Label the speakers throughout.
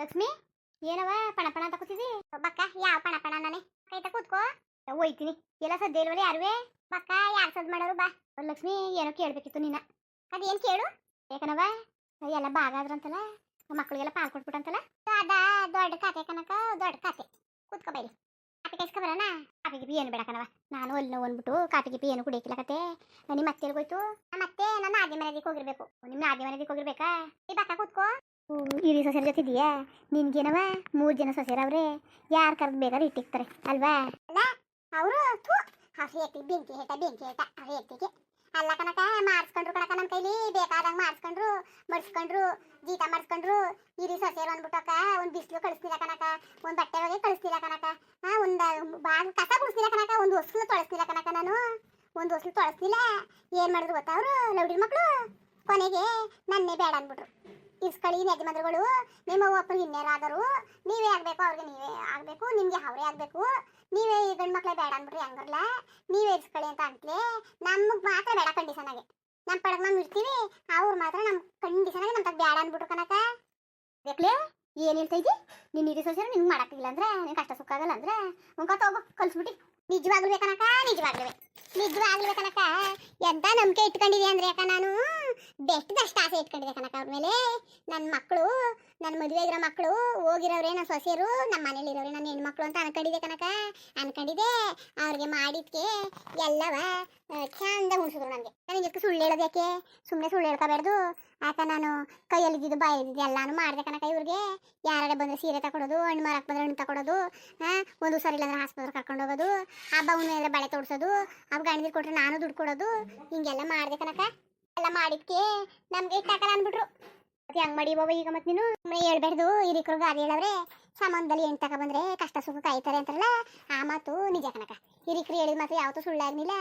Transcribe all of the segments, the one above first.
Speaker 1: ಲಕ್ಷ್ಮಿ, ಏನವ ಪಣ ಪಣ ಅಂತ ಕೂತಿದಿ? ಬಕ್ಕ, ಯಾವ ಪಣ ಪಣ ನಾನೇ ಕೈತ ಕೂತ್ಕೋ. ಹೋಯ್ತೀನಿ. ಎಲ್ಲ ಸದ್ಯ ಇಲ್ವಲ್ಲ ಯಾರುವೆ? ಬಕ್ಕ, ಯಾರು ಸದ್ ಮಾಡೋರು? ಬಾ. ಲಕ್ಷ್ಮಿ, ಏನೋ ಕೇಳಬೇಕಿತ್ತು ನಿನ್ನ. ಅದೇನ್ ಕೇಳು? ಯಾಕನವ ಎಲ್ಲ ಭಾಗ ಆದ್ರಂತಲ್ಲ ಮಕ್ಕಳಿಗೆಲ್ಲ ಪಾಲ್ ಕೊಟ್ಬಿಟ್ಟಂತಲ್ಲ? ಅದ ದೊಡ್ಡ ಕತೆ ಕನಕ ದೊಡ್ಡ ಕತೆ ಕೂತ್ಕೋ ಬೈಲಿ. ಕಾಪಿ ಕಾಯಿಸ್ಕೊ ಬರೋಣ ಏನು ಬೇಡ ಕಣವ ನಾನು ಅಲ್ಲಿ ನೋವು ಅಂದ್ಬಿಟ್ಟು ಕಾಪಿ ಗಿಪಿ ಏನು ಕುಡಿಯಕ್ಕಿಲ್ಲ ಕತೆ. ನಿಮ್ಮ ಮತ್ತೆ ನಮ್ಮ ಮತ್ತೆ ನನ್ನ ಆದಿ ಮನೆದಿಕ್ಕೆ ಹೋಗಿರ್ಬೇಕು. ನಿಮ್ಮ ಆದಿ ಮನೆದಿಕ್ಕೆ ಹೋಗಿರ್ಬೇಕಾ? ಈ ಬಕ್ಕ, ಕೂತ್ಕೋ. ಹಿರಿ ಸೊಸೆಯರ ಜೊತೆ ಇದೆಯಾ? ನಿನ್ಗೇನವ? ಮೂರ್ ಜನ ಸೊಸೆರವ್ರೆ ಯಾರು ಕರೆದು ಬೇಕಾದ್ರೆ ಇಟ್ಟಿರ್ತಾರೆ ಅಲ್ವಾ? ಅಲ್ಲ, ಅವರು ಆ ಎತ್ತಿ ಬೆಂಕಿ ಹೇಟ ಬೆಂಕಿ ಹೇಟ ಎತ್ತಿಗೆ ಅಲ್ಲ ಕನಕ ಮಾಡಿಸ್ಕೊಂಡ್ರು ಕನಕ ನನ್ನ ಕೈಲಿ, ಬೇಕಾದಂಗೆ ಮಾಡಿಸ್ಕೊಂಡ್ರು, ಮಡಿಸ್ಕೊಂಡ್ರು ಜೀತ ಮಾಡಿಸ್ಕೊಂಡ್ರು. ಇರಿ ಸೊಸೆಯರು ಅಂದ್ಬಿಟ್ಟಕ್ಕ ಒಂದು ಬಿಸಿಲು ಕಳಿಸ್ತಿಲ್ಲ ಕನಕ ಒಂದು ಬಟ್ಟೆ ಒಳಗೆ ಕಳಿಸ್ತಿಲ್ಲ ಕನಕ ಹಾ, ಒಂದು ಬಾಗ ಕಸ ಗುಡಿಸ್ತಿಲ್ಲ ಕನಕ ಒಂದು ಹೊಸಲು ತೊಳಸ್ತಿಲ್ಲ ಕನಕ ನಾನು? ಒಂದು ಹೊಸಲು ತೊಳಸ್ತಿಲ್ಲ. ಏನ್ ಮಾಡಿದ್ರು ಗೊತ್ತಾ ಅವರು? ಮಕ್ಳು? ಮಕ್ಕಳು ಕೊನೆಗೆ ನನ್ನೇ ಬೇಡ ಅಂದ್ಬಿಟ್ರು. ಇಸ್ಕಳಿ ಯಜಮಾನ್ರುಗಳು, ನಿಮ್ಮ ಒಪ್ಪರು ಇನ್ನೇರಾದರು ನೀವೇ ಆಗ್ಬೇಕು, ಅವ್ರಿಗೆ ನೀವೇ ಆಗ್ಬೇಕು, ನಿಮ್ಗೆ ಅವರೇ ಆಗ್ಬೇಕು. ನೀವೇ ಈ ಗಂಡು ಮಕ್ಳೇ ಬೇಡ ಅಂದ್ಬಿಟ್ರಿ ಹಂಗರ್ಲ. ನೀವೇ ಇಸ್ಕಳಿ ಅಂತ ಅಂತಲೆ ನಮಗೆ ಮಾತ್ರ ಬೇಡ ಕಂಡೀಷನ್ ಆಗಿ. ನಮ್ಮ ಪಡಕ್ ನಾವು ಇರ್ತೀವಿ, ಅವ್ರು ಮಾತ್ರ ನಮ್ಮ ಕಂಡೀಷನ್ ಆಗಿ ನಮ್ಮ ತಗ ಬೇಡ ಅಂದ್ಬಿಟ್ರು ಕನಕ ಬೇಕಲೇ, ಏನು ಹೇಳ್ತಾ ಇದ್ದಿ? ನಿನ್ನ ಹಿರಿ ಸೊಸೆರು ನಿಂಗೆ ಮಾಡಕ್ಕಿಲ್ಲ ಅಂದ್ರೆ, ನಿನ್ ಕಷ್ಟ ಸುಖ ಆಗಲ್ಲ ಅಂದ್ರೆ ಮುಂಕ ತಗೋ ಕಲಿಸ್ಬಿಟ್ಟು ನಿಜವಾಗ್ಲೂ ಬೇಕನಕ ನಿಜವಾಗ್ಲೂ ನಿಜವಾಗ್ಲೂ ಕನಕ ಎಂತ ನಂಬಿಕೆ ಇಟ್ಕೊಂಡಿದ್ಯಾ ಅಂದ್ರೆ ಯಾಕ ನಾನು? ಬೆಟ್ಟದಷ್ಟು ಆಸೆ ಇಟ್ಕೊಂಡಿದ್ದೆ ಕನಕ ಅವ್ರ ಮೇಲೆ. ನನ್ನ ಮಕ್ಕಳು ನನ್ನ ಮದುವೆ ಆಗಿರೋ ಮಕ್ಕಳು ಹೋಗಿರೋರೆ ನನ್ನ ಸೊಸೆಯರು ನಮ್ಮ ಮನೇಲಿ ಇರೋರೆ ನನ್ನ ಹೆಣ್ಮಕ್ಳು ಅಂತ ಅನ್ಕೊಂಡಿದೆ ಕನಕ ಅನ್ಕೊಂಡಿದೆ ಅವ್ರಿಗೆ ಮಾಡಿದ್ಕೆ ಎಲ್ಲವ ಚಂದ ಉಣಿಸಿದ್ರು ನನಗೆ. ನನಗೆ ಇದಕ್ಕೆ ಸುಳ್ಳು ಹೇಳೋದು ಯಾಕೆ? ಸುಮ್ಮನೆ ಸುಳ್ಳು ಹೇಳ್ಕೋಬಾರ್ದು ಆಕ ನಾನು ಕೈಯಲ್ಲಿದ್ದು ಬಾಯಲ್ಲಿದ್ದು ಎಲ್ಲಾನು ಮಾಡಿದೆ ಕನಕ ಇವ್ರಿಗೆ. ಯಾರೇ ಬಂದರೆ ಸೀರೆ ತಗೊಡೋದು ಹಣ್ಣು ಮಾರಕ್ಕೆ ಬಂದರೆ ಹಣ್ಣು ತಗೊಡೋದು ಒಂದು ಸಾರಿ ಇಲ್ಲಾಂದ್ರೆ ಆಸ್ಪತ್ರೆ ಕರ್ಕೊಂಡು ಹೋಗೋದು, ಹಬ್ಬ ಹುಣ್ಣು ಅಂದ್ರೆ ಬಳೆ ತೋಡಿಸೋದು ಅವ್ರು ಗಂಡದಿರು ಕೊಟ್ಟರೆ ನಾನು ದುಡ್ಡು ಕೊಡೋದು, ಹಿಂಗೆಲ್ಲ ಮಾಡಿದೆ ಕನಕ ಎಲ್ಲ ಮಾಡಿದ್ಕೆ ನಮಗೆ ಇಟ್ಟಾಕಲ್ಲ ಅಂದ್ಬಿಟ್ರು. ಮತ್ತೆ ಮಾಡಿ ಬಾಬಾ ಈಗ ಮತ್ತೆ ನೀನು? ಸುಮ್ಮನೆ ಹೇಳ್ಬಾರ್ದು ಹಿರಿಕರು ಗಾದಿ ಹೇಳವ್ರೆ. ಏನ್ ತಕ ಬಂದ್ರೆ ಕಷ್ಟ ಸುಖ ಕಾಯ್ತಾರೆ ಅಂತಾರಲ್ಲ, ಆ ಮಾತು ನಿಜ ಕನಕ ಹಿರಿಕರು ಹೇಳಿದ ಮಾತು ಯಾವತ್ತೂ ಸುಳ್ಳಾಗ್ಲಿಲ್ಲ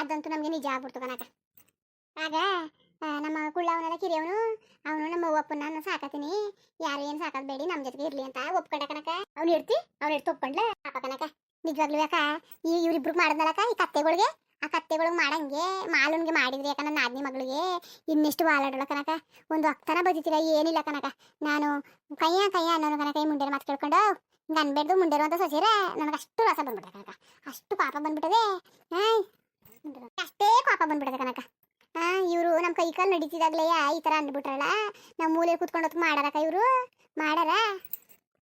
Speaker 1: ಅದಂತೂ ನಮಗೆ ನಿಜ ಆಗ್ಬಿಡ್ತು ಕನಕ ಆಗ ನಮ್ಮ ಕುಳ್ಳ ಅವನೆಲ್ಲ ಕಿರಿಯವನು, ಅವನು ನಮ್ಮ ಅವ್ವಪ್ಪನ ನಾನು ಸಾಕತೀನಿ ಯಾರು ಏನು ಸಾಕದ್ ಬೇಡಿ ನಮ್ಮ ಜೊತೆಗೆ ಇರ್ಲಿ ಅಂತ ಒಪ್ಕೊಂಡ ಕನಕ ಅವ್ನು ಇಡ್ತಿ, ಅವ್ನು ಇಡ್ತು ಒಪ್ಕೊಂಡ್ಲ. ಪಾಪ ಕನಕ ನಿಜವಾಗ್ಲೂ ಯಾಕ, ಈ ಇವ್ರಿಬ್ರು ಮಾಡಿದ್ನಲಕ ಈ ಕತ್ತೆಗಳಿಗೆ? ಆ ಕತ್ತೆಗಳಿಗೆ ಮಾಡಂಗೆ, ಮಾಲುನ್ಗೆ ಮಾಡಿದ್ರಿ ಯಾಕ ನನ್ನ ಆದ್ನಿ ಮಗಳಿಗೆ. ಇನ್ನೆಷ್ಟು ವಾಲಾಡೋಳ ಕನಕ ಒಂದು ಅಕ್ತನ ಬದಿತಿರ ಏನಿಲ್ಲ ಕನಕ ನಾನು ಕೈಯ ಕೈಯ ಅನ್ನೋನು ಕನಕ ಈ ಮುಂಡೇರು ಮಾತು ಕೇಳ್ಕೊಂಡು, ಹಿಂಗೆ ಅನ್ಬೇಡ್ದು ಮುಂಡೆರು ಅಂತ ಸೊಸೀರ, ನನಗೆ ಅಷ್ಟು ರಸ ಬಂದ್ಬಿಟ್ಟೆ ಕನಕ ಅಷ್ಟು ಪಾಪ ಬಂದ್ಬಿಟ್ಟದೆ. ಹಾಯ್ ಅಷ್ಟೇ ಪಾಪ ಬಂದ್ಬಿಟ್ಟದೆ ಕನಕ ಹಾಂ ಇವರು ನಮ್ಮ ಕೈ ಕಾಲು ನಡೀತಿದಾಗ್ಲೇ ಈ ಥರ ಅಂದ್ಬಿಟ್ರಲ್ಲ. ನಮ್ಮ ಮೂಲೆ ಕೂತ್ಕೊಂಡು ಹೊತ್ತು ಮಾಡಾರಕ್ಕ ಇವರು? ಮಾಡಾರ?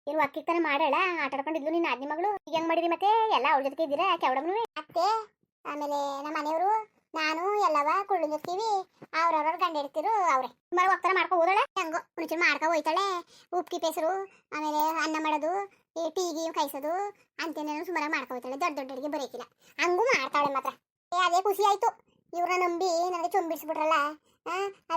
Speaker 1: ಇವ್ರು ಅಕ್ಕಿ ತಾನೆ ಮಾಡಾಳ ಆಟ ಆಡ್ಕೊಂಡಿದ್ಲು ನಿನ್ನ ಆದ್ನಿ ಮಗಳು. ಈಗ ಹೆಂಗ್ ಮಾಡಿರಿ ಮತ್ತೆ? ಎಲ್ಲ ಅವ್ರ ಜೊತೆಗೆ ಇದ್ದೀರಾ? ಕೆವಡಮ್ನು ಅತ್ತೆ ಆಮೇಲೆ ನಮ್ಮ ಮನೆಯವರು, ನಾನು, ಎಲ್ಲವ ಕುಳ್ಳು ಜೊತೆವಿ ಅವ್ರವ್ರ ಗಂಡ ಇಡ್ತಿರು ಅವ್ರೆ. ಸುಮಾರು ಒಕ್ಕರ ಮಾಡ್ಕೊ ಹೋದಳೆ. ಹೆಂಗೋ ಮುಂಚೆ ಮಾಡ್ಕೊ ಹೋಯ್ತಾಳೆ. ಉಪ್ಕಿ ಪೇಸರು, ಆಮೇಲೆ ಅನ್ನ ಮಾಡೋದು, ಈ ಟೀ ಗೀ ಕಾಯಿಸೋದು ಅಂತೇನೇನು ಸುಮಾರು ಮಾಡ್ಕೊ ಹೋಯ್ತಾಳೆ. ದೊಡ್ಡ ದೊಡ್ಡ ಅಡಿಗೆ ಬರೀಕಿಲ್ಲ. ಹಂಗೂ ಮಾಡ್ತಾಳೆ ಮಾತ್ರ. ಏ, ಅದೇ ಖುಷಿ ಆಯ್ತು. ಇವ್ರನ್ನ ನಂಬಿ ನನಗೆ ಚುಂಬಿಡ್ಸ್ಬಿಟ್ರಲ್ಲ.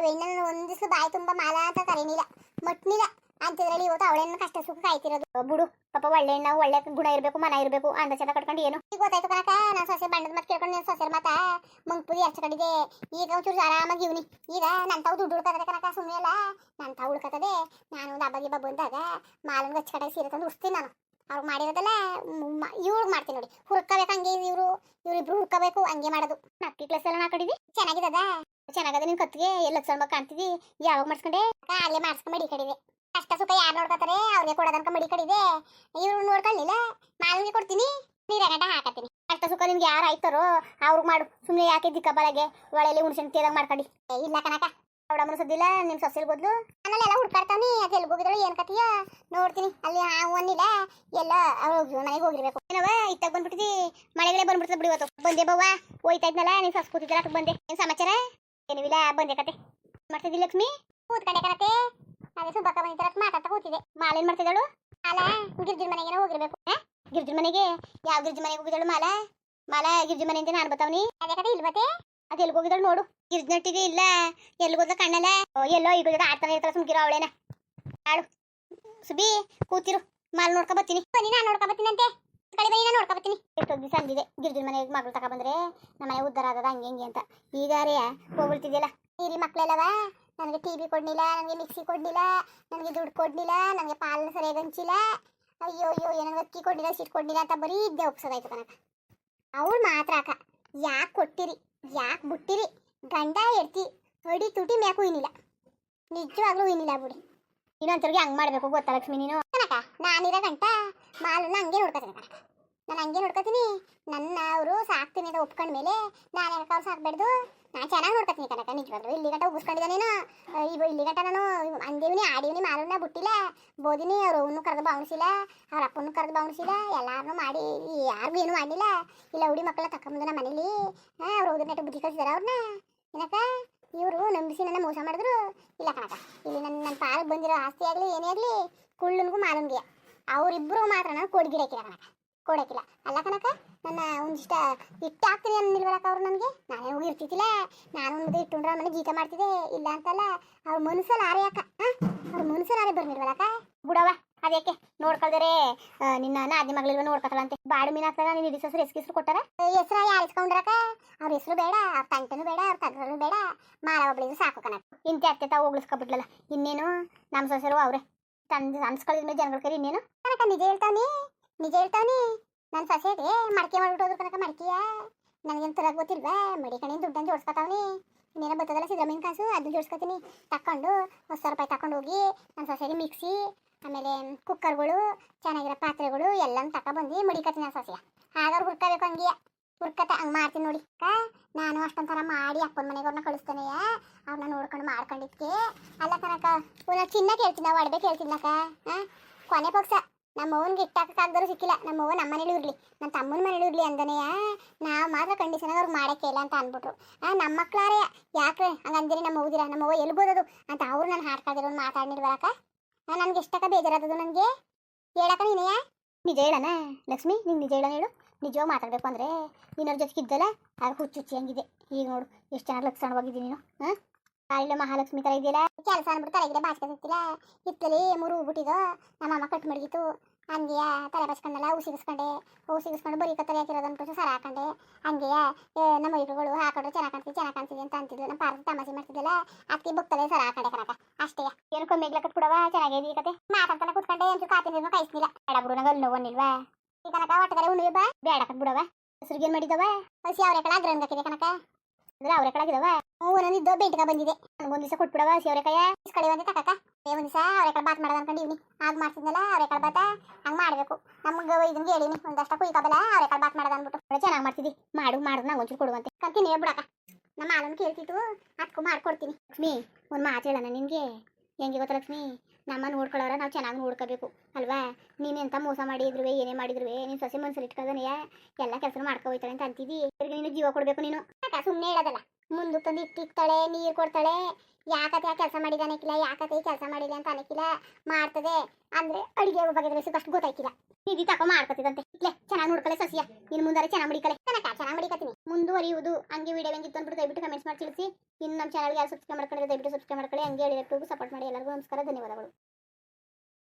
Speaker 1: ಹೆಣ್ಣನ್ನು ಒಂದು ದಿವಸ ಬಾಯಿ ತುಂಬ ಮಾಲ ಅಂತ ಕರೀನಿಲ್ಲ. ಮಟ್ನಿಲ್ಲ. ಅಂತಿದ್ರಲ್ಲಿ ಇವತ್ತು ಅವಳೇನು ಕಷ್ಟ ಸುಖ ಕಾಯ್ತಿರೋದು. ಬಿಡು. ಪಾಪ ಒಳ್ಳೆ ನಾವು ಒಳ್ಳೆ ಗುಣ ಇರಬೇಕು, ಮನ ಇರಬೇಕು, ಅಂದ ಚಂದ ಕಟ್ಕೊಂಡು ಏನು? ಈಗ ಗೊತ್ತಾಯ್ತು ಕನಕ ನಾನು ಸೊಸೆ ಬಣ್ಣದ ಮತ್ತೆ ಕೇಳ್ಕೊಂಡು ನೀನು ಸೊಸೆ ಮಾತ ಮಂಗ್ಪುರಿ ಹಚ್ಕೊಂಡಿದ್ದೆ ಈಗ ಒಂಚೂರು ಆರಾಮಾಗಿ ಇವನಿ. ಈಗ ನನ್ನ ತಾವು ದುಡ್ಡು ಉಳ್ಕತ್ತದೆ ಕನಕ ಸುಮ್ಮನೆ ಅಲ್ಲ. ನನ್ನ ತಾವು ಹುಡ್ಕತ್ತದೆ ನಾನು ಒಂದು ಹಬ್ಬ ಗಿಬ್ಬ ಬಂದಾಗ ಮಾಲನ್ಗೆ ಹಚ್ಕಡೆ ಸೀರೆ ತಂದು ಉಡ್ಸ್ತೀನಿ ನಾನು. ಅವ್ರು ಮಾಡಿರೋದಲ್ಲ ಇವ್ರಿಗೆ ಮಾಡ್ತೀನಿ ನೋಡಿ. ಹುರ್ಕಬೇಕು ಹಂಗೆ ಇವರು ಇವ್ರಿಬ್ರು ಹುರ್ಕಬೇಕು, ಹಂಗೆ ಮಾಡೋದು. ನಕ್ಕಿ ಕ್ಲಾಸ್ ಎಲ್ಲ ಹಾಕೊಂಡಿದ್ದಿ ಚೆನ್ನಾಗಿದದ? ಚೆನ್ನಾಗದ ನಿನ್ ಕತ್ತಿಗೆ? ಎಲ್ಲ ಸಣ್ಣ ಕಾಣ್ತಿದ್ದಿ? ಯಾವಾಗ ಮಾಡಿಸ್ಕೊಂಡೆ? ಆಗ್ಲೇ ಮಾಡಿಸ್ಕೊಂಬೇಡಿ ಈ ಕಡೆಗೆ. ಕಷ್ಟ ಸುಖ ಯಾರು ನೋಡ್ಕೊತಾರೆ? ಅವ್ರಿಗೆ ಕೊಡೋದನ್ಕ ಮಡಿ ಕಡಿದೆ. ಇವ್ರು ನೋಡ್ಕೊಳ್ಳಿಲ್ಲ ಮಾಲಿಗೆ ಕೊಡ್ತೀನಿ. ನೀರ ಗಂಟ ಹಾಕತ್ತೀನಿ. ಕಷ್ಟ ಸುಖ ನಿಮ್ಗೆ ಯಾರು ಆಯ್ತಾರೋ ಅವ್ರಿಗೆ ಮಾಡು. ಸುಮ್ಮನೆ ಯಾಕೆ ದಿಕ್ಕ ಬಲಗೆ ಒಳೆಯಲ್ಲಿ ಹುಣ್ಸೆನ್ ತೀರ ಮಾಡ್ಕೊಂಡು? ಇಲ್ಲ ಕನಕ ಅವಡಮ್ಮನ ಸುದ್ದಿಲ್ಲ ನಿಮ್ಮ ಸೊಸೆಲ್ ಬದ್ಲು ನನ್ನೆಲ್ಲ ಹುಡ್ಕಾಡ್ತಾವ್ನಿ ಅದು ಎಲ್ಲಿ ಹೋಗಿದಳು, ಏನು ಕತಿಯ ನೋಡ್ತೀನಿ. ಅಲ್ಲಿ ಹಾವು ಅನ್ನಿಲ್ಲ. ಎಲ್ಲ ಮನೆಗೆ ಹೋಗಿರ್ಬೇಕು. ಏನವ ಇತ್ತಾಗ ಬಂದ್ಬಿಟ್ಟಿ ಮಳೆಗಳೇ ಬಂದ್ಬಿಡ್ತದೆ ಬಿಡಿ ಇವತ್ತು. ಬಂದೆ ಬವ್ವ. ಹೋಯ್ತಾ ಇದ್ನಲ್ಲ ನೀನು ಸಸ್ ಕೂತಿದ್ದಲ್ಲ ಬಂದೆ. ಏನು ಸಮಾಚಾರ? ಏನಿಲ್ಲ, ಬಂದೆ ಕತೆ. ಮಾಡ್ತಿದ್ದಿ ಲಕ್ಷ್ಮಿ? ಕೂತ್ಕಂಡೆ ಕಣತೆ. ಅದೇ ಸುಬ್ಬಕ್ಕ ಬಂದಿದ್ದಾರ ಮಾತಾಡ್ತಾ ಕೂತಿದೆ ಮಾಲೇನ್ ಮಾಡ್ತಿದ್ದಳು? ಮಾಲ ಗಿರ್ಜಿನ ಮನೆಗೆ ಹೋಗಿರ್ಬೇಕು. ಗಿರ್ಜಿನ ಮನೆಗೆ? ಯಾವ ಗಿರ್ಜಿ ಮನೆಗೆ ಹೋಗಿದಳು ಮಾಲ? ಮಾಲ ಗಿರ್ಜಿ ಮನೆಯಿಂದ ನಾನು ಬತ್ತವನಿ. ಅದೇ ಕತೆ ಇಲ್ಲಿ ಬತ್ತೆ. ಅದು ಎಲ್ಲಿ ಹೋಗಿದ್ದಳು ನೋಡು. ಗಿರ್ಜಿ ನಟ್ಟಿಗೆ ಇಲ್ಲ. ಎಲ್ಲಿ ಹೋದ ಕಣ್ಣಲ್ಲ. ಓ, ಎಲ್ಲೋ ಈಗ ಜೊತೆ ಆಡ್ತಾನೆ ಇರ್ತಾರ ಸುಮ್ಕಿರೋ ಅವಳೇನ. ಆಡು. ಸುಬಿ ಕೂತಿರು. ಮಾಲ್ ನೋಡ್ಕೊ ಬತ್ತೀನಿ. ಬನ್ನಿ ನಾನು ನೋಡ್ಕೊ ಬತ್ತೀನಂತೆ ಕಡೆ ಬನ್ನಿ ನಾನು ನೋಡ್ಕೊ ಬತ್ತೀನಿ. ಎಷ್ಟೊಂದು ದಿವಸ ಅಂದಿದೆ ಗಿರ್ಜಿನ ಮನೆಗೆ ಮಗಳು ತಕ ಬಂದ್ರೆ ನಮ್ಮ ಮನೆ ಉದ್ದಾರ ಆಗದ ಹಂಗೆ ಹಿಂಗೆ ಅಂತ. ಈಗ ರೇ ಹೋಗ್ಬಿಡ್ತಿದ್ಯಲ್ಲ ನೀರಿ ಮಕ್ಳೆಲ್ಲವ. ನನಗೆ ಟಿ ವಿ ಕೊಡಲಿಲ್ಲ ನನಗೆ ಮಿಕ್ಸಿ ಕೊಡಲಿಲ್ಲ ನನಗೆ ದುಡ್ಡು ಕೊಡಲಿಲ್ಲ ನನಗೆ ಪಾಲನ ಸರಿಯಾಗಿ ಹಂಚಿಲ್ಲ. ಅಯ್ಯೋ ಅಯ್ಯೋ ನನಗೆ ಅಕ್ಕಿ ಕೊಡಲಿಲ್ಲ, ಸಿಟ್ಟು ಕೊಡಲಿಲ್ಲ ಅಂತ ಬರೀ ಇದ್ದೆ ಒಪ್ಸೋದಾಯ್ತು ಕನಕ ಅವ್ರು ಮಾತ್ರ ಅಕ್ಕ. ಯಾಕೆ ಕೊಟ್ಟಿರಿ? ಯಾಕೆ ಬಿಟ್ಟಿರಿ? ಗಂಡ ಎಡ್ತಿ ಹೊಡಿ ತುಟಿ ಮ್ಯಾಕು ಏನಿಲ್ಲ ನಿಜವಾಗ್ಲೂ ಇನ್ನಿಲ್ಲ ಬಿಡಿ. ಇನ್ನೊಂದ್ಸರಿಗೆ ಹಂಗೆ ಮಾಡಬೇಕು ಗೊತ್ತಾ ಲಕ್ಷ್ಮಿ ನೀನು? ಕನಕ ನಾನಿರೋ ಗಂಟ ಮಾಲನ್ನ ಹಂಗೆ ನೋಡ್ಕೊತೀನಿ ಕಣಕ ನಾನು ಹಂಗೆ ನೋಡ್ಕೊತೀನಿ. ನನ್ನ ಅವರು ಸಾಕ್ತೀನಿ ಅಂತ ಒಪ್ಕೊಂಡ ಮೇಲೆ ನಾನು ಯಾಕೆ ಅವ್ರು ಸಾಕ್ಬಾರ್ದು ನಾನು ಚೆನ್ನಾಗಿ ನೋಡ್ಕೊತೀನಿ ಕನಕ ನಿಜವಾಗ್ಲು. ಇಲ್ಲಿ ಗಂಟ ಉಗಿಸ್ಕೊಂಡಿದ್ದಾನೇನು ಇವ ಇಲ್ಲಿ ಗಂಟ ನಾನು ಅಂದೇವಿನಿ, ಆಡಿವಿನಿ ಮಾಲನ್ನ ಬಿಟ್ಟಿಲ್ಲ ಬೋದಿನಿ, ಅವ್ರು ಅವನು ಕರೆದು ಬಾವಣಿಸಿಲ್ಲ ಅವ್ರ ಅಪ್ಪನ ಕರೆದು ಬಾವಣಿಸಿಲ್ಲ ಎಲ್ಲಾರನ್ನೂ ಮಾಡಿ, ಯಾರಿಗೂ ಏನು ಮಾಡಲಿಲ್ಲ. ಇಲ್ಲ ಹುಡಿ ಮಕ್ಕಳ ತಕ್ಕ ನಮ್ಮ ಮನೇಲಿ ಅವ್ರು ಹೋದ್ರೆ ನೆಟ್ಟು ಬುದ್ಧಿ ಕಳಿಸಿದಾರೆ ಅವ್ರನ್ನ ಏನಕ್ಕ? ಇವರು ನಂಬಿಸಿ ನನ್ನ ಮೋಸ ಮಾಡಿದ್ರು. ಇಲ್ಲ ಕಣಕ ಇಲ್ಲಿ ನನ್ನ ನನ್ನ ಪಾಲಿಗೆ ಬಂದಿರೋ ಆಸ್ತಿ ಆಗಲಿ, ಏನೇ ಆಗಲಿ, ಕುಳ್ಳನ್ಗೂ ಮಾಲನ್ಗೆ. ಅವರಿಬ್ಬರು ಮಾತ್ರ ನಾನು ಕೊಡ್ಗಿಡಕ್ಕಿಲ್ಲ ಕಣಕ ಕೊಡಕ್ಕಿಲ್ಲ ಅಲ್ಲ ಕಣಕ ನನ್ನ ಒಂದಿಷ್ಟ ಇಟ್ಟು ಹಾಕ್ತೀನಿ ಅನ್ನಿಲ್ವಲಕ್ಕ ಅವ್ರು ನನಗೆ. ನಾನೇ ಹೋಗಿ ಇರ್ತಿದ್ದಿಲ್ಲ ನಾನು ಒಂದು ಇಟ್ಟುಂಡ್ರ ಮನೆ ಜೀತ ಮಾಡ್ತಿದ್ದೆ. ಇಲ್ಲ ಅಂತಲ್ಲ ಅವ್ರ ಮನಸ್ಸಲ್ಲಿ ಆರೆ ಯಾಕ ಅವ್ರ ಮನಸ್ಸಲ್ಲಿ ಆರೆ ಬರ್ನಿಲ್ವಲಕ್ಕ ಬಿಡವ ಅದೇಕೆ ನೋಡ್ಕೊಳ್ದರೆ ನಿನ್ನ ನಾದಿ ಮಗಳಿಲ್ವ ನೋಡ್ಕೊತಾಳಂತೆ. ಬಾಡು ಮೀನು ಹಾಕ್ದಾಗ ನೀನು ಇಡೀ ಹೆಸರು ಹೆಸರು ಕೊಟ್ಟಾರ? ಹೆಸರು ಯಾರು ಅವ್ರ ಹೆಸರು ಬೇಡ ಅವ್ರ ತಂಟನೂ ಬೇಡ ಅವ್ರ ತಗ್ರನು ಬೇಡ. ಮಾರ ಒಬ್ಳಿದ್ರು ಸಾಕು ಕಣ ಇಂತೆ ಅತ್ತೆ ತಾವು ಹೋಗ್ಲಿಸ್ಕೊಬಿಡ್ಲಲ್ಲ ಇನ್ನೇನು? ನಮ್ಮ ಸೊಸೆರು ಅವ್ರೆ. ತಂದು ಅನ್ಸ್ಕೊಳ್ಳಿದ ಮೇಲೆ ಜನಗಳ ಕರಿ ಇನ್ನೇನು? ಕನಕ ನಿಜ ಹೇಳ್ತಾವನಿ? ನಿಜ ಹೇಳ್ತಾವನಿ ನನ್ನ ಸೊಸೆಗೆ ಮಡಕೆ ಮಾಡ್ಬಿಟ್ಟು ಕನಕ ಮಡಕೆಯ. ನನಗೇನು ತರ ಗೊತ್ತಿಲ್ವಾ, ಮಡಿ ಕಣೆ ದುಡ್ಡನ್ನು ಜೋಡ್ಸ್ಕೊತಾವನಿ. ಇನ್ನೇನೋ ಬರ್ತದಲ್ಲ ಸಿದ್ದರಾಮಯ್ಯನ ಕಾಸು, ಅದನ್ನ ಜೋಡ್ಸ್ಕೊತೀನಿ. ತಕೊಂಡು ಹೊಸ ಸಾವಿರ ರೂಪಾಯಿ ತಕೊಂಡು ಹೋಗಿ ನನ್ನ ಸೊಸೆಗೆ ಮಿಕ್ಸಿ, ಆಮೇಲೆ ಕುಕ್ಕರ್ಗಳು, ಚೆನ್ನಾಗಿರೋ ಪಾತ್ರೆಗಳು ಎಲ್ಲನೂ ತಗೊಬಂದು ಮಡಿಕತ್ತೀನಿ ನನ್ನ ಸಸಿಯ. ಹಾಗಾದ್ರೆ ಹುರ್ಕಬೇಕು ಹಂಗೆ. ಹುರ್ಕತ, ಹಂಗೆ ಮಾಡ್ತೀನಿ ನೋಡಿ ಅಕ್ಕ. ನಾನು ಅಷ್ಟೊಂದು ಮಾಡಿ ಅಪ್ಪನ ಮನೆಗೆ ಅವ್ರನ್ನ ಕಳಿಸ್ತಾನೆಯ ಅವ್ರನ್ನ ನೋಡ್ಕೊಂಡು ಮಾಡ್ಕೊಂಡಿದ್ಕೆ. ಅಲ್ಲ ಕನಕ ಚಿನ್ನ ಕೇಳ್ತೀನಿ, ನಾವು ಅಡ್ಬೇಕು ಹೇಳ್ತಿದ್ನಕ್ಕ ಹಾಂ ಕೊನೆ ಪಕ್ಷ. ನಮ್ಮ ಅವ್ವನ್ಗೆ ಇಟ್ಟಾಕಾಗ್ದರೂ ಸಿಕ್ಕಿಲ್ಲ. ನಮ್ಮ ಅವ್ವ ನಮ್ಮ ಮನೇಲಿ ಇರಲಿ. ನನ್ನ ತಮ್ಮನ ಮನೇಲಿ ಇರಲಿ ಅಂದನೆಯ, ನಾವು ಮಾತ್ರ ಕಂಡೀಷನ್ ಅವ್ರಿಗೆ ಮಾಡೋಕ್ಕೆ ಇಲ್ಲ ಅಂತ ಅಂದ್ಬಿಟ್ರು. ಆ, ನಮ್ಮ ಮಕ್ಳಾರೆ ಯಾಕೆ ಹಂಗಂದಿರಿ ನಮ್ಮ ಓದಿರ ನಮ್ಮ ಅವ್ವ ಎಲ್ಬೋದದು ಅಂತ ಅವ್ರು ನಾನು ಮಾತಾಡ್ನಿ ಬರಕ? ನನಗೆ ಎಷ್ಟಕ್ಕ ಬೇಜಾರಾದದು ನನಗೆ? ಹೇಳಕ್ಕ ನೀನೆಯ? ನಿಜ ಹೇಳಣ ಲಕ್ಷ್ಮಿ, ನಿಂಗೆ ನಿಜ ಹೇಳೋಣ ಹೇಳು. ನಿಜವಾಗಿ ಮಾತಾಡಬೇಕು ಅಂದರೆ ನಿನ್ನವ್ರ ಜೊತೆಗೆ ಇದ್ದಲ್ಲ ಆಗ ಹುಚ್ಚು ಹುಚ್ಚಿ ಹಂಗಿದೆ. ಈಗ ನೋಡು, ಎಷ್ಟು ಚೆನ್ನಾಗಿ ಲಕ್ಷಣವಾಗಿದ್ದೀನಿ ನೀನು ಹಾಂ ಕಾಲಿಲ್ಲ ಮಹಾಲಕ್ಷ್ಮಿ ತರ ಇದೆಯಲ್ಲ? ಕೆಲಸ ಅನ್ಬಿಡ್ತಾರೆ ಇದ್ರೆ ಬಾಚ್ಕ ಸಿಕ್ತಿಲ್ಲ ಹಿತ್ತಲಿ ಮೂರು ಹೂಬಿಟ್ಟಿದ್ದು ನಮ್ಮ ಅಮ್ಮ ಕಟ್ ಮಡಗಿತ್ತು. ಹಂಗೆಯ ತಲೆ ಬಚ್ಕೊಂಡಲ್ಲ ಹೂ ಸಿಗಿಸ್ಕೊಂಡೆ ಹೂ ಸಿಗಿಸ್ಕೊಂಡು ಬರೀ ಕತ್ತಲೆ ಹಾಕಿರೋದು ಅನ್ಕೊಂಡು ಸರ ಹಾಕೊಂಡೆ. ಹಂಗೆಯ ನಮ್ಮ ಮೈಗಳು ಹಾಕೊಂಡ್ರೆ ಚೆನ್ನಾಗಿ ಕಾಣ್ತಿದ್ದೆ ಚೆನ್ನಾಗಿ ಕಾಣ್ತಿದ್ದೆ ಅಂತ ಅಂತಿದ್ಲು. ನಮ್ಮ ಪಾರ್ವತಿ ತಮಾಷೆ ಮಾಡ್ತಿದ್ದಲ್ಲ. ಅದಕ್ಕೆ ಬುಕ್ತಲೆ ಸರ ಹಾಕೊಂಡೆ ಕರಕ ಅಷ್ಟೇ. ಏನು ಕಮ್ಮಿ ಕಟ್ ಕೊಡವ ಚೆನ್ನಾಗಿದೆ ಈ ಕತೆ? ಮಾತಾಡ್ತಾನೆ ಕುತ್ಕೊಂಡೆ. ಅಂತ ಕಾತಿ ನೀರು ಕಾಯಿಸ್ತಿಲ್ಲ ಬೇಡ ಬಿಡು, ನಂಗೆ ಅಲ್ಲಿ ನೋವನ್ನಿಲ್ವಾ ಈ ಕನಕ ಒಟ್ಟಗರೆ ಉಣ್ಣಿ ಬಾ ಬೇಡ ಕಟ್ ಬಿಡವ ಏನು ಮಾಡಿದವ ಹಸಿ ಅವ್ರೆ ಕಡೆ ಹಾಕಿದೆ ಕನಕ ಅಂದ್ರೆ ಅವ್ರೆ ಕಳಗಿದವ ಇದ್ದೋ ಬೆಂಟ್ಗ ಬಂದಿದೆ. ಒಂದು ದಿವಸ ಕೊಟ್ಬಿಡವ ಅವ್ರೆಕಾಯ ಇಸ್ಕಳಿ ಬಂದೆ ತಕಕ. ಏ, ಒಂದು ದಿವಸ ಅವ್ರೆಕಾಳು ಬಾತ್ ಮಾಡೋದು ಅನ್ಕೊಂಡಿವ್ನಿ. ಆಗ ಮಾಡ್ತಿದ್ನಲ್ಲ ಅವ್ರೆಕಾಳು ಬಾತ? ಹಂಗೆ ಮಾಡಬೇಕು. ನಮ್ಗೆ ಇದನ್ನ ಹೇಳಿನಿ ಒಂದಷ್ಟ ಕುಯ್ಕಬಲ್ಲ ಅವ್ರೆಕಾಳು ಬಾತ್ ಮಾಡೋದು ಅಂದ್ಬಿಟ್ಟು ಚೆನ್ನಾಗ್ ಮಾಡ್ತಿದ್ದಿ ಮಾಡು ಮಾಡು ನಂಗೆ ಒಂಚೂರು ಕೊಡುವಂತೆ ಕಲ್ತೀನಿ ಬಿಡಕ ನಮ್ಮ ಆಲನ್ ಕೇಳ್ತಿತ್ತು. ಅದಕ್ಕೂ ಮಾಡ್ಕೊಡ್ತೀನಿ. ಲಕ್ಷ್ಮಿ, ಒಂದು ಮಾತು ಹೇಳೋಣ ನಿನಗೆ. ಹೆಂಗೆ ಗೊತ್ತ ಲಕ್ಷ್ಮಿ? ನಮ್ಮ ನೋಡ್ಕೊಳ್ಳೋರ ನಾವು ಚೆನ್ನಾಗಿ ನೋಡ್ಕೋಬೇಕು. ಅಲ್ವಾ? ನೀನು ಎಂತ ಮೋಸ ಮಾಡಿದ್ರು ಏನೇ ಮಾಡಿದ್ರು ನೀನು ಸೊಸೆ ಮನ್ಸಲ್ಲಿ ಇಟ್ಕೋದನೆಯ ಎಲ್ಲ ಕೆಲಸ ಮಾಡ್ಕೊ ಹೋಯ್ತಾಳೆ ಅಂತ ಅಂತಿದ್ದಿ ನೀನು ಜೀವ ಕೊಡಬೇಕು ನೀನು. ಸುಮ್ಮನೆ ಹೇಳೋದಲ್ಲ? ಮುಂದೆ ತಂದು ಇಟ್ಟಿರ್ತಾಳೆ, ನೀರು ಕೊಡ್ತಾಳೆ. ಯಾಕತೆ ಆ ಕೆಲಸ ಮಾಡಿದ ಅನ್ನಕ್ಕಿಲ್ಲ ಯಾಕತೆ ಈ ಕೆಲಸ ಮಾಡಿದೆ ಅಂತ ಅನ್ನಕ್ಕಿಲ್ಲ ಮಾಡ್ತದೆ. ಅಂದ್ರೆ ಅಡಿಗೆ ಬಗ್ಗೆ ಅಷ್ಟು ಗೊತ್ತಾಯ್ತಿಲ್ಲ. ನಿಧಿ ತಕೊ ಮಾಡ್ಕೊತಿದಂತೆ ಇಲ್ಲೇ ಚೆನ್ನಾಗಿ ನೋಡ್ಕೊಳ್ಳೆ ಸಸಿಯ. ಇನ್ನು ಮುಂದಾರೆ ಚೆನ್ನಾಗಿ ಮಡಿಕಲೆ. ಕನಕ ಚೆನ್ನಾಗಿ ಮಡಿಕತ್ತೀನಿ ಮುಂದುವರಿಯುವುದು. ಹಂಗೆ ವಿಡಿಯೋ ಹೆಂಗಿತ್ತು ಅಂದ್ಬಿಟ್ಟು ದಯವಿಟ್ಟು ಕಮೆಂಟ್ಸ್ ಮಾಡಿ ತಿಳಿಸಿ. ಇನ್ನು ನಮ್ಮ ಚಾನಲ್ಗೆ ಯಾರು ಸಬ್ಸ್ಕ್ರೈಬ್ ಮಾಡ್ಕೊಂಡ್ರೆ ದಯವಿಟ್ಟು ಸಬ್ಸ್ಕ್ರೈಬ್ ಮಾಡ್ಕೊಳ್ಳಿ. ಹಂಗೆ ಹೇಳಿ ಸಪೋರ್ಟ್ ಮಾಡಿ. ಎಲ್ಲರಿಗೂ ನಮಸ್ಕಾರ, ಧನ್ಯವಾದಗಳು.